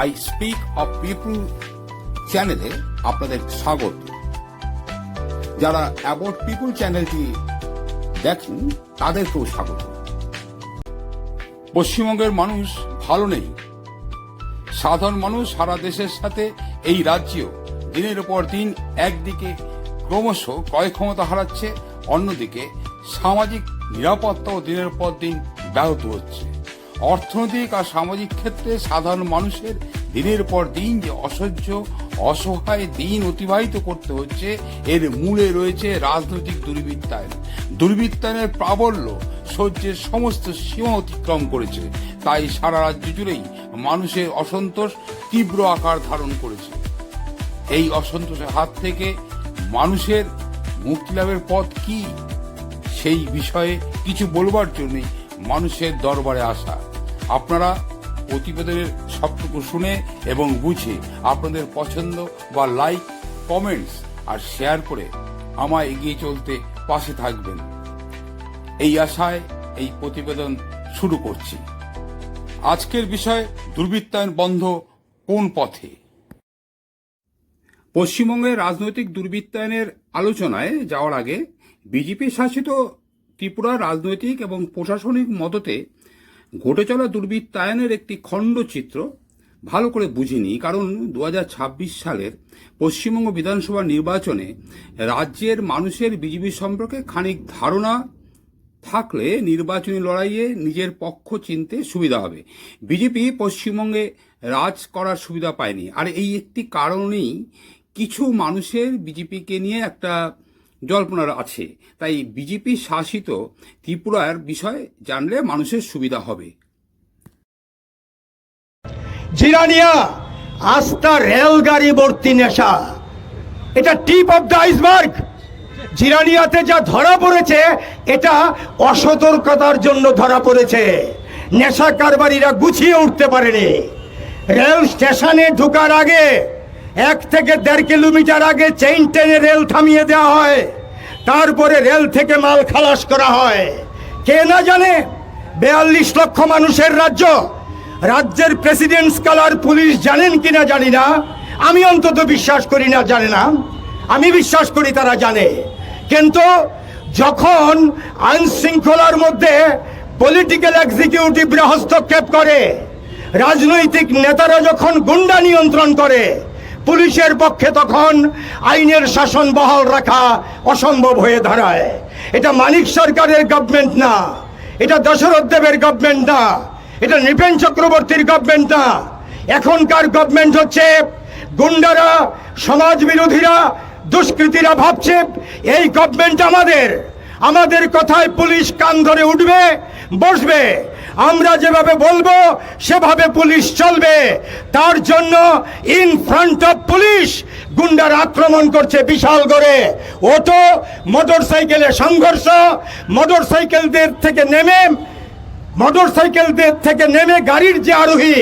I speak of people চ্যানেলে আপনাদের স্বাগত। যারা অ্যাবাউট পিপুল চ্যানেলটি দেখেন, তাদেরকেও স্বাগত। পশ্চিমবঙ্গের মানুষ ভালো নেই। সাধারণ মানুষ সারা দেশের সাথে এই রাজ্যেও দিনের পর দিন একদিকে ক্রমশ ক্রয় ক্ষমতা হারাচ্ছে, অন্যদিকে সামাজিক নিরাপত্তাও দিনের পর দিন ব্যাহত হচ্ছে। অর্থনৈতিক আর সামাজিক ক্ষেত্রে সাধারণ মানুষের দিনের পর দিন যে অসহ্য, অসহায় দিন অতিবাহিত করতে হচ্ছে, এর মূলে রয়েছে রাজনৈতিক দুর্বৃত্তায়ন। দুর্বৃত্তায়নের প্রাবল্য সহ্যের সমস্ত সীমা অতিক্রম করেছে। তাই সারা রাজ্য জুড়েই মানুষের অসন্তোষ তীব্র আকার ধারণ করেছে। এই অসন্তোষের হাত থেকে মানুষের মুক্তি লাভের পথ কি? সেই বিষয়ে কিছু বলবার জন্যই মানুষের দরবারে আসা। আপনারা প্রতিবেদনের সবটুকু শুনে এবং বুঝে আপনাদের পছন্দ বা লাইক কমেন্টস আর শেয়ার করে আমায় এগিয়ে চলতে পাশে থাকবেন। এই আশায় এই প্রতিবেদন শুরু করছি। আজকের বিষয় দুর্বৃত্তায়ন বন্ধ কোন পথে? পশ্চিমবঙ্গের রাজনৈতিক দুর্বৃত্তায়নের আলোচনায় যাওয়ার আগে বিজেপি শাসিত ত্রিপুরা রাজনৈতিক এবং প্রশাসনিক মদতে ঘটে চলা দুর্বৃত্তায়নের একটি খণ্ডচিত্র ভালো করে বুঝিনি, কারণ দু হাজার ছাব্বিশ সালের পশ্চিমবঙ্গ বিধানসভা নির্বাচনে রাজ্যের মানুষের বিজেপি সম্পর্কে খানিক ধারণা থাকলে নির্বাচনী লড়াইয়ে নিজের পক্ষ চিনতে সুবিধা হবে। বিজেপি পশ্চিমবঙ্গে রাজ করার সুবিধা পায়নি। আর এই একটি কারণেই কিছু মানুষের বিজেপিকে নিয়ে একটা জল্পনার আছে। তাই বিজেপি শাসিত ত্রিপুরার বিষয় জানলে মানুষের সুবিধা হবে। জিরানিয়া, আস্থা রেলগাড়ি ভর্তি নেশা। এটা টিপ অফ দ্য আইসবার্গ। জিরানিয়াতে যা ধরা পড়েছে, এটা অসতর্কতার জন্য ধরা পড়েছে। নেশা কারবারিরা গুছিয়ে উঠতে পারেনি। রেল স্টেশনে ঢোকার আগে এক থেকে দেড় কিলোমিটার আগে চেইন টেনে রেল থামিয়ে দেওয়া হয়। তারপরে রেল থেকে মাল খালাস করা হয়। কে না জানে, বেয়াল্লিশ লক্ষ মানুষের রাজ্য। রাজ্যের প্রেসিডেন্টস কালার পুলিশ জানেন কি না জানি না। আমি অন্তত বিশ্বাস করি না, জানে না। আমি বিশ্বাস করি তারা জানে। কিন্তু যখন আইন শৃঙ্খলার মধ্যে পলিটিক্যাল এক্সিকিউটিভরা হস্তক্ষেপ করে, রাজনৈতিক নেতারা যখন গুন্ডা নিয়ন্ত্রণ করে পুলিশের পক্ষে তখন আইনের শাসন বহাল রাখা অসম্ভব হয়ে দাঁড়ায়। এটা মানিক সরকারের গভর্নমেন্ট না। এটা দশরথ দেবের গভর্নমেন্ট না। এটা নৃপেন চক্রবর্তীর গভর্নমেন্ট না। এখনকার গভর্নমেন্ট হচ্ছে গুন্ডারা, সমাজ বিরোধীরা, দুষ্কৃতীরা ভাবছে, এই গভর্নমেন্ট আমাদের। আমাদের কথায় পুলিশ কান ধরে উঠবে, বসবে। আমরা যেভাবে বলব, সেভাবে পুলিশ চলবে। তার জন্য ইন ফ্রন্ট অফ পুলিশ গুন্ডার আক্রমণ করছে বিশাল করে অটো মোটর সাইকেলে সংঘর্ষ মোটর সাইকেলদের থেকে নেমে মোটর সাইকেলদের থেকে নেমে গাড়ির যে আরোহী,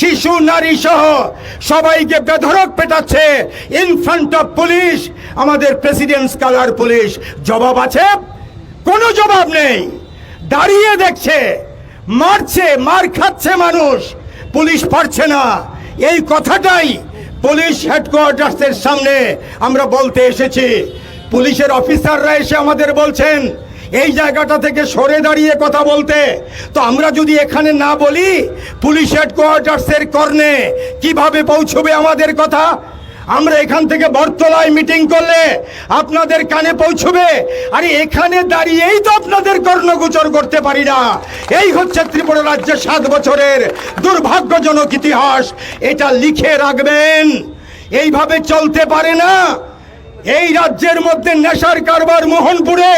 শিশু, নারী সহ সবাইকে বেধরক পেটাচ্ছে। ইন ফ্রন্ট অফ পুলিশ আমাদের প্রেসিডেন্টস কালার পুলিশ জবাব আছে? কোনো জবাব নেই। দাঁড়িয়ে দেখছে। মারছে, মার খাচ্ছে মানুষ। পুলিশ পারছে না। এই কথাটাই পুলিশ হেডকোয়ার্টার্সের সামনে আমরা বলতে এসেছি। পুলিশের অফিসাররা এসে আমাদের বলছেন, এই জায়গাটা থেকে সরে দাঁড়িয়ে কথা বলতে। তো আমরা যদি এখানে না বলি, পুলিশ হেডকোয়ার্টার্সের কর্ণে কীভাবে পৌঁছবে আমাদের কথা? আমরা এখান থেকে বরতলায় মিটিং করলে আপনাদের কানে পৌঁছবে। আরে এখানে দাঁড়িয়েই তো আপনাদের কর্ণগোচর করতে পারি না। এই হচ্ছে ত্রিপুরা রাজ্যের সাত বছরের দুর্ভাগ্যজনক ইতিহাস। এটা লিখে রাখবেন। এইভাবে চলতে পারে না। এই রাজ্যের মধ্যে নেশার কারবার মোহনপুরে।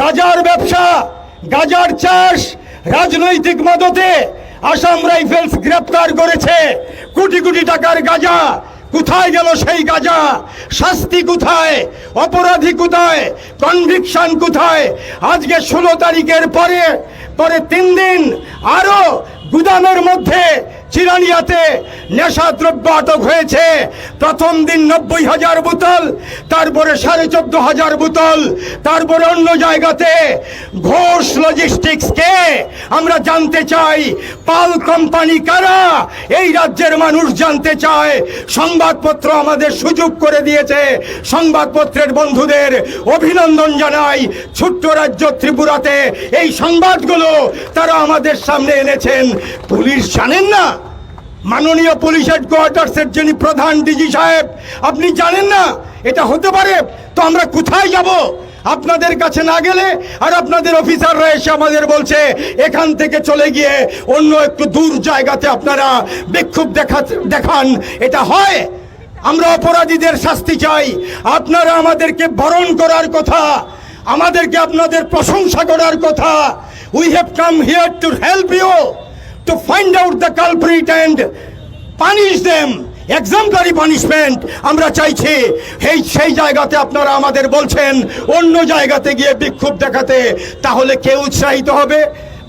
গাজার ব্যবসা, গাজার চাষ, রাজনৈতিক মদতে আসাম রাইফেলস গ্রেপ্তার করেছে। কোটি কোটি টাকার গাজা। কোথায় গেল সেই গাজা? শাস্তি কোথায়? অপরাধী কোথায়? কনভিকশন কোথায়? আজকে ষোলো তারিখের পরে পরে তিন দিন আরও গুদামের মধ্যে চিরানিয়াতে নেশাদ্রব্য আটক হয়েছে। প্রথম দিন নব্বই হাজার বোতল, তারপরে সাড়ে চোদ্দ হাজার বোতল, তারপরে অন্য জায়গাতে ঘোষ লজিস্টিক্স কে আমরা জানতে চাই, পাল কোম্পানি কারা? এই রাজ্যের মানুষ জানতে চায়। সংবাদপত্র আমাদের সুযোগ করে দিয়েছে। সংবাদপত্রের বন্ধুদের অভিনন্দন জানাই। ছোট্ট রাজ্য ত্রিপুরাতে এই সংবাদগুলো তারা আমাদের সামনে এনেছেন। পুলিশ জানেন না? মাননীয় পুলিশ হেডকোয়ার্টার্সের যিনি প্রধান ডিজি সাহেব, আপনি জানেন না? এটা হতে পারে, তো আমরা কোথায় যাব? আপনাদের কাছে না গেলে আর আপনাদের অফিসাররা এসে আমাদের বলছে, এখান থেকে চলে গিয়ে অন্য একটু দূর জায়গাতে আপনারা বিক্ষোভ দেখা, দেখান, এটা হয়? আমরা অপরাধীদের শাস্তি চাই। আপনারা আমাদেরকে বরণ করার কথা, আমাদেরকে আপনাদের প্রশংসা করার কথা। We have come here to help you to find out the culprit and punish them. Exemplary punishment আমরা চাইছি। এই, সেই জায়গাতে আপনারা আমাদের বলছেন, অন্য জায়গাতে গিয়ে বিক্ষোভ দেখাতে, তাহলে কে উৎসাহিত হবে?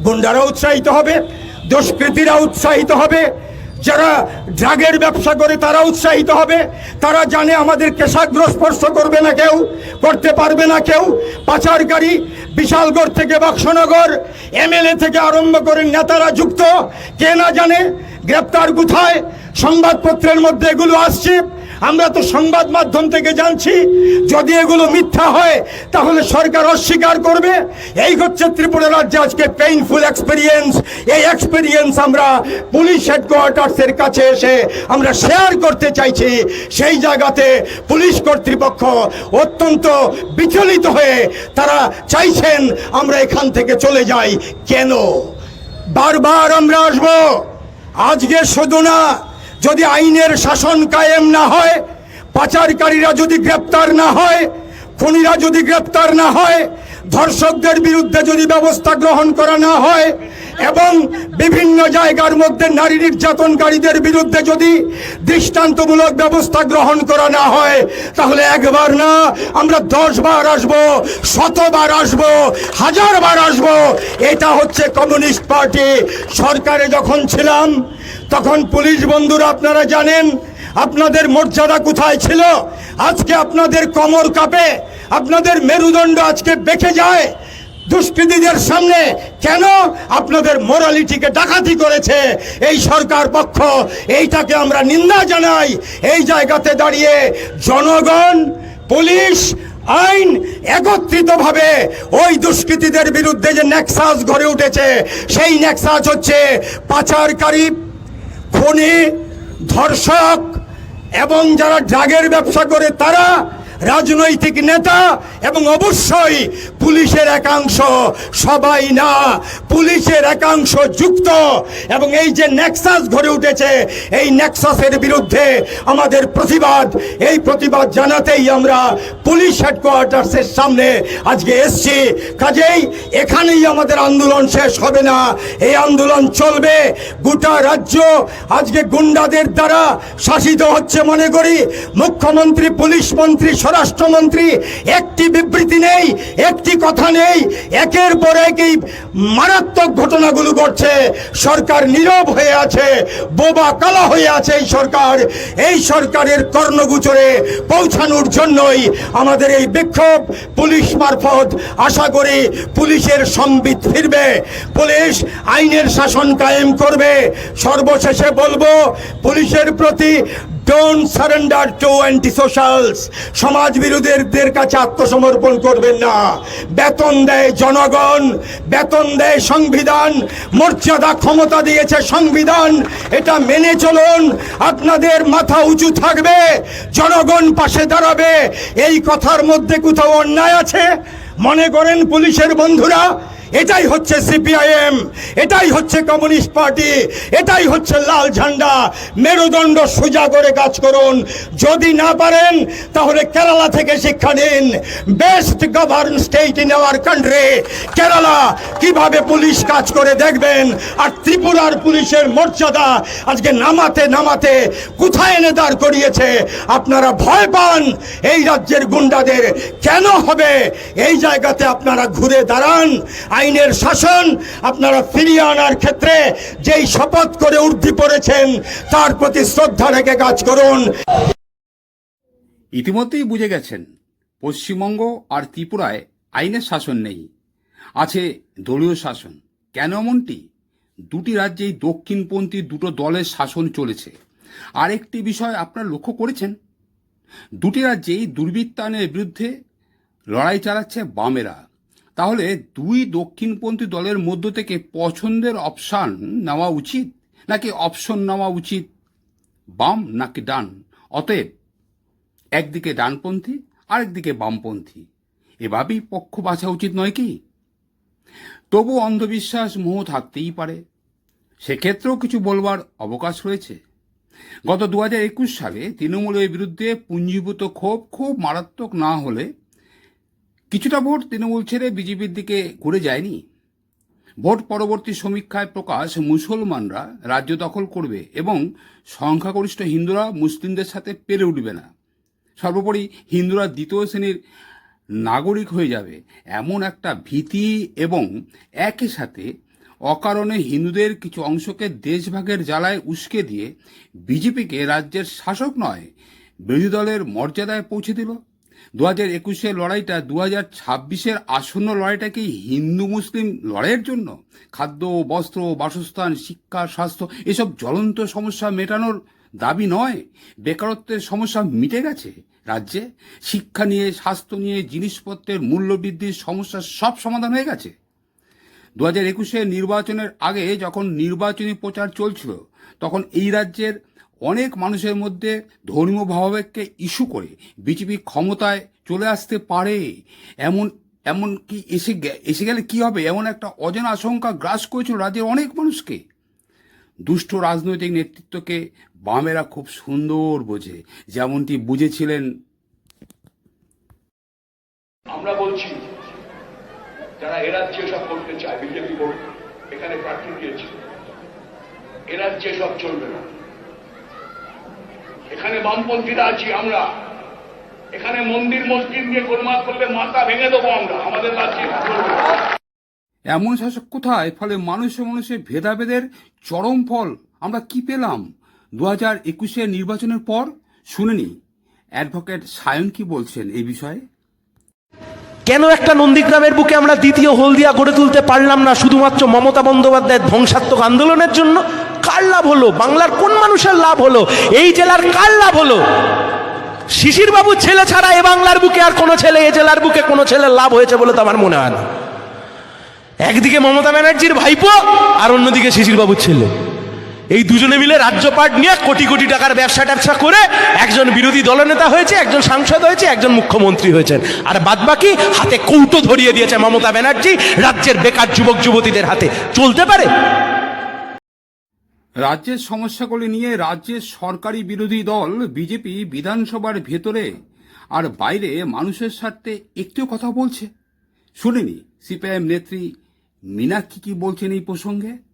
গুন্ডারা উৎসাহিত হবে, দুষ্কৃতীরা উৎসাহিত হবে, যারা ড্রাগের ব্যবসা করে তারা উৎসাহিত হবে, তারা জানে আমাদের কেশাগ্র স্পর্শ করবে না কেউ, করতে পারবে না কেউ, পাচারকারী বিশালগড় থেকে বক্সনগর, এমএলএ থেকে আরম্ভ করে নেতারা যুক্ত। কে না জানে, গ্রেপ্তার কোথায়? সংবাদপত্রের মধ্যে এগুলো আসছে। আমরা তো সংবাদ মাধ্যম থেকে জানছি, যদি এগুলো মিথ্যা হয়, তাহলে সরকার অস্বীকার করবে। এই হচ্ছে ত্রিপুরা রাজ্যে আজকে পেইনফুল এক্সপিরিয়েন্স এই এক্সপিরিয়েন্স আমরা পুলিশ হেডকোয়ার্টার্সের কাছে এসে আমরা শেয়ার করতে চাইছি। সেই জায়গাতে পুলিশ কর্তৃপক্ষ অত্যন্ত বিচলিত হয়ে তারা চাইছেন আমরা এখান থেকে চলে যাই। কেন? বারবার আমরা আসব। আজকে শুধু না যদি আইনের শাসন কায়েম না হয়, পাচারকারীরা যদি গ্রেপ্তার না হয়, খুনিরা যদি গ্রেপ্তার না হয়, ধর্ষকদের বিরুদ্ধে যদি ব্যবস্থা গ্রহণ করা না হয়, এবং বিভিন্ন জায়গার মধ্যে নারী নির্যাতনকারীদের বিরুদ্ধে যদি দৃষ্টান্তমূলক ব্যবস্থা গ্রহণ করা না হয়, তাহলে একবার না, আমরা দশ বার আসব, শতবার আসব হাজার বার আসব। এটা হচ্ছে কমিউনিস্ট পার্টি। সরকারে যখন ছিলাম তখন পুলিশ বন্ধুরা আপনারা জানেন, আপনাদের মর্যাদা কোথায় ছিল? আজকে আপনাদের কমর কাঁপে, আপনাদের মেরুদণ্ড আজকে বেঁকে যায়। দুষ্কৃতীদের সামনে কেন আপনাদের মোরালিটিকে ডাকাতি করেছে? এই সরকার পক্ষ, এইটাকে আমরা নিন্দা জানাই। এই জায়গাতে দাঁড়িয়ে জনগণ, পুলিশ, আইন একত্রিতভাবে ওই দুষ্কৃতীদের বিরুদ্ধে যে নেক্সাস গড়ে উঠেছে, সেই নেক্সাস হচ্ছে পাচারকারী খুনি ধর্ষক এবং যারা ড্রাগের ব্যবসা করে তারা রাজনৈতিক নেতা এবং অবশ্যই পুলিশের একাংশ, সবাই না, পুলিশের একাংশ যুক্ত। এবং এই যে নেক্সাস গড়ে উঠেছে, এই নেক্সাসের বিরুদ্ধে আমাদের প্রতিবাদ। এই প্রতিবাদ জানাতেই আমরা পুলিশ হেডকোয়ার্টার্সের সামনে আজকে এসছি। কাজেই এখানেই আমাদের আন্দোলন শেষ হবে না। এই আন্দোলন চলবে গোটা রাজ্য। আজকে গুন্ডাদের দ্বারা শাসিত হচ্ছে, মনে করি, মুখ্যমন্ত্রী, পুলিশ মন্ত্রী স্বরাষ্ট্রমন্ত্রী, একটি বিবৃতি নেই, একটি কথা নেই, একের পর এক এই মারাত্মক ঘটনাগুলো ঘটছে। সরকার নীরব হয়ে আছে, বোবা কালা হয়ে আছে এই সরকার। এই সরকারের কর্ণগুচরে পৌঁছানোর জন্যই আমাদের এই বিক্ষোভ। পুলিশ মারফত আশা করি পুলিশের সম্বিত ফিরবে। পুলিশ আইনের শাসন কায়েম করবে। সর্বশেষে বলব, পুলিশের প্রতি don't surrender to anti socials সমাজ বিরোধীদের কাছে আত্মসমর্পণ করবেন না। বেতন দেয় জনগণ, বেতন দেয় সংবিধান, মর্যাদা ক্ষমতা দিয়েছে সংবিধান। এটা মেনে চলুন, আপনাদের মাথা উঁচু থাকবে, জনগণ পাশে দাঁড়াবে। এই কথার মধ্যে কোথাও অন্যায় আছে? মনে করেন পুলিশের বন্ধুরা এটাই হচ্ছে সিপিআইএম, এটাই হচ্ছে কমিউনিস্ট পার্টি, এটাই হচ্ছে লাল ঝান্ডা। মেরুদণ্ড সোজা করে কাজ করুন। যদি না পারেন, তাহলে কেরালা থেকে শিক্ষা নিন। Best govern state in our country. Kerala কীভাবে পুলিশ কাজ করে দেখবেন? আর ত্রিপুরার পুলিশের মর্যাদা আজকে নামাতে নামাতে কোথায় এনে দাঁড় করিয়েছে? আপনারা ভয় পান। এই রাজ্যের গুন্ডাদের কেন হবে? এই জায়গাতে আপনারা ঘুরে দাঁড়ান। আইনের শাসন আপনারা ফিরিয়ে আনার ক্ষেত্রে যেই শপথ করে উর্ধি পড়েছেন, তার প্রতি শ্রদ্ধা রেখে কাজ করুন। ইতিমধ্যেই বুঝে গেছেন, পশ্চিমবঙ্গ আর ত্রিপুরায় আইনের শাসন নেই। আছে দলীয় শাসন। কেন এমনটি? দুটি রাজ্যেই দক্ষিণপন্থী দুটো দলের শাসন চলেছে। আরেকটি বিষয় আপনারা লক্ষ্য করেছেন? দুটি রাজ্যেই দুর্বৃত্তায়নের বিরুদ্ধে লড়াই চালাচ্ছে বামেরা। তাহলে দুই দক্ষিণপন্থী দলের মধ্য থেকে পছন্দের অপশান নেওয়া উচিত নাকি অপশন নেওয়া উচিত? বাম নাকি ডান? অতএব একদিকে ডানপন্থী, আরেকদিকে বামপন্থী। এভাবেই পক্ষ বাছা উচিত নয় কি? তবু অন্ধবিশ্বাস মোহ থাকতেই পারে। সেক্ষেত্রেও কিছু বলবার অবকাশ রয়েছে। গত দু হাজার একুশ সালে তৃণমূলের বিরুদ্ধে পুঞ্জীভূত ক্ষোভ খুব মারাত্মক না হলে কিছুটা ভোট তৃণমূল ছেড়ে বিজেপির দিকে ঘুরে যায়নি। ভোট পরবর্তী সমীক্ষায় প্রকাশ মুসলমানরা রাজ্য দখল করবে এবং সংখ্যাগরিষ্ঠ হিন্দুরা মুসলিমদের সাথে পেরে উঠবে না। সর্বোপরি হিন্দুরা দ্বিতীয় শ্রেণির নাগরিক হয়ে যাবে। এমন একটা ভীতি এবং একই সাথে অকারণে হিন্দুদের কিছু অংশকে দেশভাগের জ্বালায় উস্কে দিয়ে বিজেপিকে রাজ্যের শাসক নয়, বিরোধী দলের মর্যাদায় পৌঁছে দিল। দু হাজার একুশের লড়াইটা দু হাজার ছাব্বিশের আসন্ন লড়াইটা কি হিন্দু মুসলিম লড়াইয়ের জন্য? খাদ্য, বস্ত্র, বাসস্থান, শিক্ষা, স্বাস্থ্য এসব জ্বলন্ত সমস্যা মেটানোর দাবি নয়। বেকারত্বের সমস্যা মিটে গেছে রাজ্যে। শিক্ষা নিয়ে, স্বাস্থ্য নিয়ে, জিনিসপত্রের মূল্য বৃদ্ধির সমস্যা সব সমাধান হয়ে গেছে। দু হাজার একুশে নির্বাচনের আগে যখন নির্বাচনী প্রচার চলছিল, তখন এই রাজ্যের অনেক মানুষের মধ্যে ধর্মীয় ভাবাবেগকে ইস্যু করে বিজেপি ক্ষমতায় চলে আসতে পারে। এমন এমন কি এসে এসে গেলে কি হবে? এমন একটা অজানা আশঙ্কা গ্রাস করেছিল রাজ্যের অনেক মানুষকে। দুষ্ট রাজনৈতিক নেতৃত্বকে বামেরা খুব সুন্দর বোঝে, যেমনটি বুঝেছিলেন। আমরা বলছি, যারা এরাজ্যে সব করতে চায়, বিজেপি এখানে প্রার্থী দিয়েছে। এরাজ্যে সব চলবে না। এখানে বামপন্থীরা আছি আমরা। এখানে মন্দির মসজিদ নিয়ে গোলমাল করলে মাথা ভেঙে দেবো আমরা। আমাদের না। এমন শাসক কোথায়? ফলে মানুষে মানুষে ভেদাভেদের চরম ফল আমরা কি পেলাম? দু হাজার একুশের নির্বাচনের পর শুনেনি। অ্যাডভোকেট সায়ন কি বলছেন এই বিষয়ে? কেন একটা নন্দীগ্রামের বুকে আমরা দ্বিতীয় হলদিয়া গড়ে তুলতে পারলাম না শুধুমাত্র মমতা বন্দ্যোপাধ্যায়ের ধ্বংসাত্মক আন্দোলনের জন্য? কার লাভ হলো? বাংলার কোন মানুষের লাভ হলো? এই জেলার কার লাভ হলো? শিশির বাবুর ছেলে ছাড়া এ বাংলার বুকে আর কোনো ছেলে, এ জেলার বুকে কোনো ছেলের লাভ হয়েছে বলে তো আমার মনে হয় না। একদিকে মমতা ব্যানার্জির ভাইপো আর অন্যদিকে শিশির বাবুর ছেলে। এই দুজনে মিলে রাজ্যপাট নিয়ে কোটি কোটি টাকার ব্যবসা ট্যাবসা করে একজন বিরোধী দলনেতা হয়েছে, একজন সাংসদ হয়েছে, একজন মুখ্যমন্ত্রী হয়েছেন। আর বাদবাকি হাতে কৌটো ধরিয়ে দিয়েছে মমতা ব্যানার্জি রাজ্যের বেকার যুবক, যুবতীদের হাতে। চলতে পারে? রাজ্যের সমস্যাগুলি নিয়ে রাজ্যের সরকারি বিরোধী দল, বিজেপি বিধানসভার ভেতরে আর বাইরে মানুষের স্বার্থে একটিও কথা বলছে। শুনিনি, সিপিআইএম নেত্রী মীনাক্ষী কি বলছেন এই প্রসঙ্গে?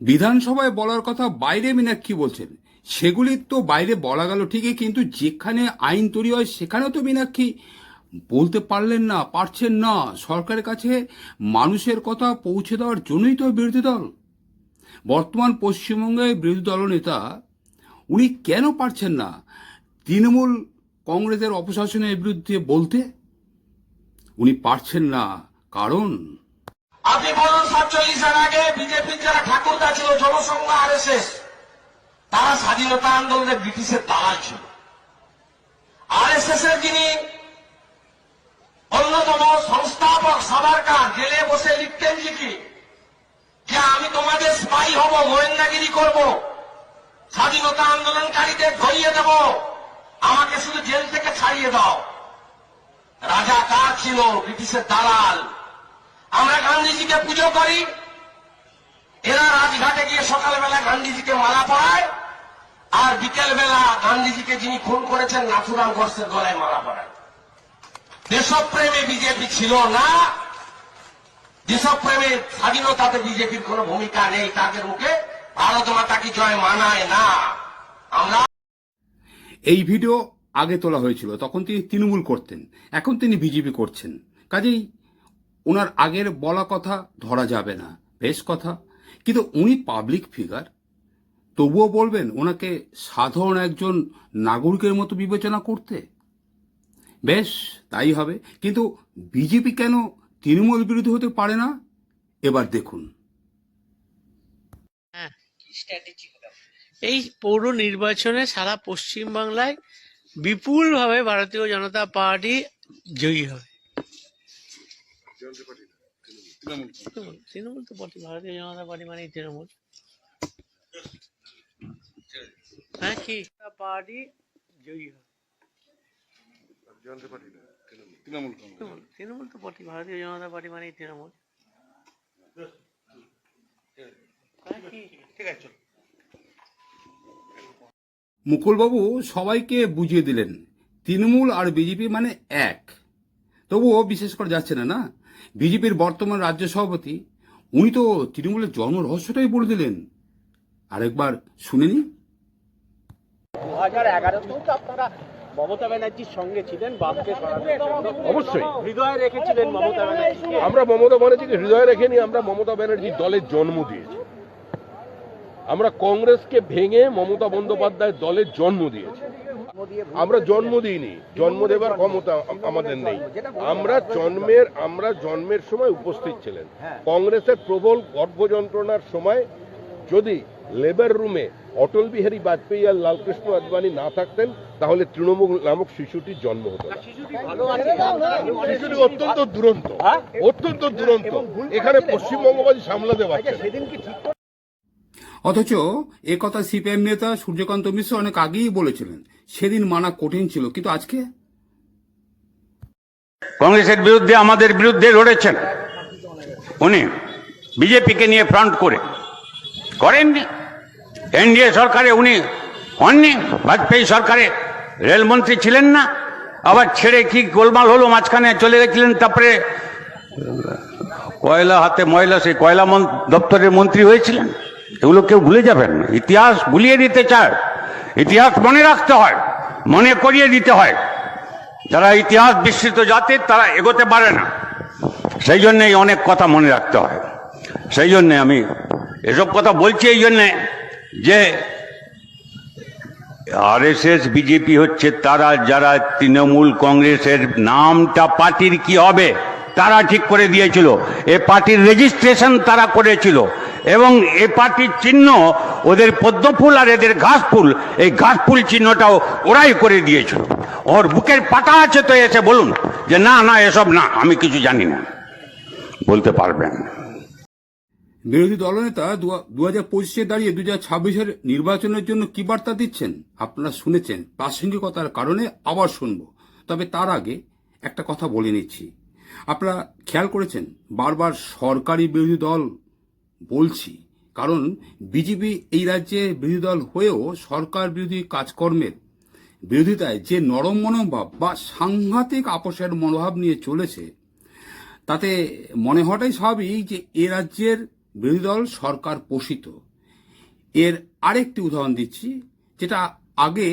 বিধানসভায় বলার কথা বাইরে মীনাক্ষী বলছেন। সেগুলি তো বাইরে বলা গেল ঠিকই, কিন্তু যেখানে আইন তৈরি হয় সেখানেও তো মীনাক্ষী বলতে পারলেন না, পারছেন না। সরকারের কাছে মানুষের কথা পৌঁছে দেওয়ার জন্যই তো বিরোধী দল। বর্তমান পশ্চিমবঙ্গে বিরোধী দল নেতা, উনি কেন পারছেন না? তৃণমূল কংগ্রেসের অপশাসনের বিরুদ্ধে বলতে উনি পারছেন না। কারণ? আপনি বলুন সাতচল্লিশের আগে বিজেপির যারা ঠাকুরদা ছিল জনসংঘ আর তারা স্বাধীনতা আন্দোলনে ব্রিটিশের দালাল ছিল। আর এস এস এর যিনি অন্যতম সংস্থাপক সাবারকার জেলে বসে লিখতেন লিখি যে আমি তোমাদের স্পাই হব, গোয়েন্দাগিরি করব, স্বাধীনতা আন্দোলনকারীদের ধরিয়ে দেব, আমাকে শুধু জেল থেকে ছাড়িয়ে দাও। রাজা কার ছিল? ব্রিটিশের দালাল। আমরা গান্ধীজিকে পুজো করি। এরা রাজঘাটে গিয়ে সকালবেলা গান্ধীজিকে মালা পরায়, আর বিকেলবেলা গান্ধীজিকে যিনি খুন করেছেন, নাথুরাম গোডসের গলায় মালা পরায়। দেশপ্রেমে বিজেপি ছিল না। দেশপ্রেমে স্বাধীনতাতে বিজেপির কোনো ভূমিকা নেই তাদের মুখে। ভারত মাতা কি জয় মানায় না? আমরা এই ভিডিও আগে তোলা হয়েছিল, তখন তিনি তৃণমূল করতেন, এখন তিনি বিজেপি করছেন। কাজেই ওনার আগের বলা কথা ধরা যাবে না, বেশ কথা। কিন্তু উনি পাবলিক ফিগার তবুও বলবেন ওনাকে সাধারণ একজন নাগরিকের মতো বিবেচনা করতে। বেশ, তাই হবে। কিন্তু বিজেপি কেন তৃণমূল বিরোধী হতে পারে না? এবার দেখুন। এই পৌর নির্বাচনে সারা পশ্চিমবাংলায় বিপুলভাবে ভারতীয় জনতা পার্টি জয়ী হবে তৃণমূল তৃণমূল তো বটে ভারতীয় জনতা পার্টি মানেই তৃণমূল হ্যাঁ কি পার্টি জয়ী হবে তৃণমূল তৃণমূল তো বটে ভারতীয় জনতা পার্টি মানেই তৃণমূল হ্যাঁ কি ঠিক আছে চলো। মুকুলবাবু সবাইকে বুঝিয়ে দিলেন তৃণমূল আর বিজেপি মানে এক। তবুও বিশেষ করে যাচ্ছে না না? বিজেপির বর্তমান রাজ্য সভাপতি উনি তো তৃণমূলের জন্ম রহস্যটাই বলে দিলেন। আরেকবার শুনেনি দু হাজার এগারোতেও তো আপনারা মমতা ব্যানার্জির সঙ্গে ছিলেন অবশ্যই। হৃদয়ে রেখেছিলেন মমতা ব্যানার্জিকে। আমরা মমতা ব্যানার্জিকে হৃদয়ে রেখে নিয়ে আমরা মমতা ব্যানার্জির দলের জন্ম দিয়েছি। আমরা কংগ্রেসকে ভেঙে মমতা বন্দ্যোপাধ্যায় দলের জন্ম দিয়েছি। আমরা জন্ম দিইনি। জন্ম দেবার ক্ষমতা আমাদের নেই। আমরা জন্মের আমরা জন্মের সময় উপস্থিত ছিলেন। কংগ্রেসের প্রবল গর্ভযন্ত্রণার সময় যদি লেবার রুমে অটল বিহারী বাজপেয়ী আর লালকৃষ্ণ আদবানি না থাকতেন, তাহলে তৃণমূল নামক শিশুটির জন্ম হতো শিশুটি অত্যন্ত দুরন্ত অত্যন্ত দুরন্ত। এখানে পশ্চিমবঙ্গবাদী সামলাতে পারছে অথচ এ কথা সিপিএম নেতা সূর্যকান্ত মিশ্র অনেক আগেই বলেছিলেন। সেদিন মানা কঠিন ছিল, কিন্তু আজকে? কংগ্রেসের বিরুদ্ধে আমাদের বিরুদ্ধে লড়েছেন। উনি বিজেপিকে নিয়ে ফ্রন্ট করে। করেননি। এনডিএ সরকারে উনি হননি। বাজপেয়ী সরকারে রেলমন্ত্রী ছিলেন না। আবার ছেড়ে কি গোলমাল হলো, মাঝখানে চলে গেছিলেন, তারপরে কয়লা হাতে ময়লা, সেই কয়লা দপ্তরের মন্ত্রী হয়েছিলেন। এগুলো কেউ ভুলে যাবেন। না। ইতিহাস ভুলিয়ে দিতে চায়। ইতিহাস মনে রাখতে হয়, মনে করিয়ে দিতে হয়। যারা ইতিহাস বিস্মৃত জাতির, তারা এগোতে পারে না। সেই জন্যেই অনেক কথা মনে রাখতে হয়। সেই জন্যে আমি এসব কথা বলছি, এই জন্যে যে আরএসএস, বিজেপি হচ্ছে তারা, যারা তৃণমূল কংগ্রেসের নামটা পার্টির কি হবে, তারা ঠিক করে দিয়েছিল। এ পার্টির রেজিস্ট্রেশন তারা করেছিল। এবং এ পার্টির চিহ্ন ওদের পদ্মফুল আর এদের ঘাস ফুল এই ঘাস ফুল চিহ্নটাও ওরাই করে দিয়েছিল। ওর বুকের পাটা আছে তো এসে বলুন যে, না না, এসব না, আমি কিছু জানি না। বলতে পারবেন। বিরোধী দলনেতা দু হাজার পঁচিশে দাঁড়িয়ে দু হাজার ছাব্বিশের নির্বাচনের জন্য কি বার্তা দিচ্ছেন? আপনারা শুনেছেন। প্রাসঙ্গিকতার কারণে আবার শুনব। তবে তার আগে একটা কথা বলে নিচ্ছি। আপনারা খেয়াল করেছেন? বারবার সরকারি বিরোধী দল বলছি, কারণ বিজেপি এই রাজ্যে বিরোধী দল হয়েও সরকার বিরোধী কাজকর্মের বিরোধিতায় যে নরম মনোভাব বা সাংঘাতিক আপোষের মনোভাব নিয়ে চলেছে, তাতে মনে হওয়াটাই স্বাভাবিক যে এ রাজ্যের বিরোধী দল সরকার পোষিত। এর আরেকটি উদাহরণ দিচ্ছি, যেটা আগে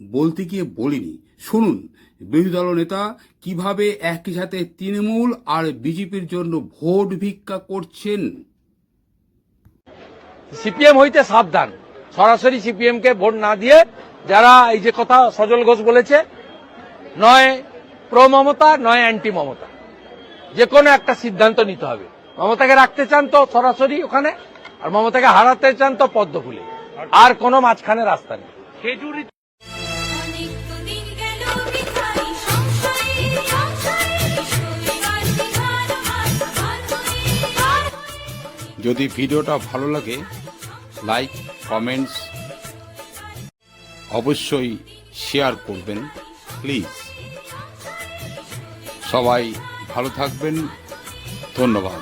বলতে গিয়ে বলিনি। শুনুন, বিরোধী দল নেতা কীভাবে একই সাথে তৃণমূল আর বিজেপির জন্য ভোট ভিক্ষা করছেন? সিপিএম হইতে সাবধান। সরাসরি সিপিএম কে ভোট না দিয়ে যারা এই যে কথা সজল ঘোষ বলেছে নয় প্রো মমতা নয় অ্যান্টি মমতা। যে কোনো একটা সিদ্ধান্ত নিতে হবে। মমতাকে রাখতে চান তো সরাসরি ওখানে আর মমতাকে হারাতে চান তো পদ্ম ফুলে। আর কোনো মাঝখানে রাস্তা নেই। যদি ভিডিওটা ভালো লাগে লাইক কমেন্টস অবশ্যই শেয়ার করবেন প্লিজ সবাই ভালো থাকবেন ধন্যবাদ।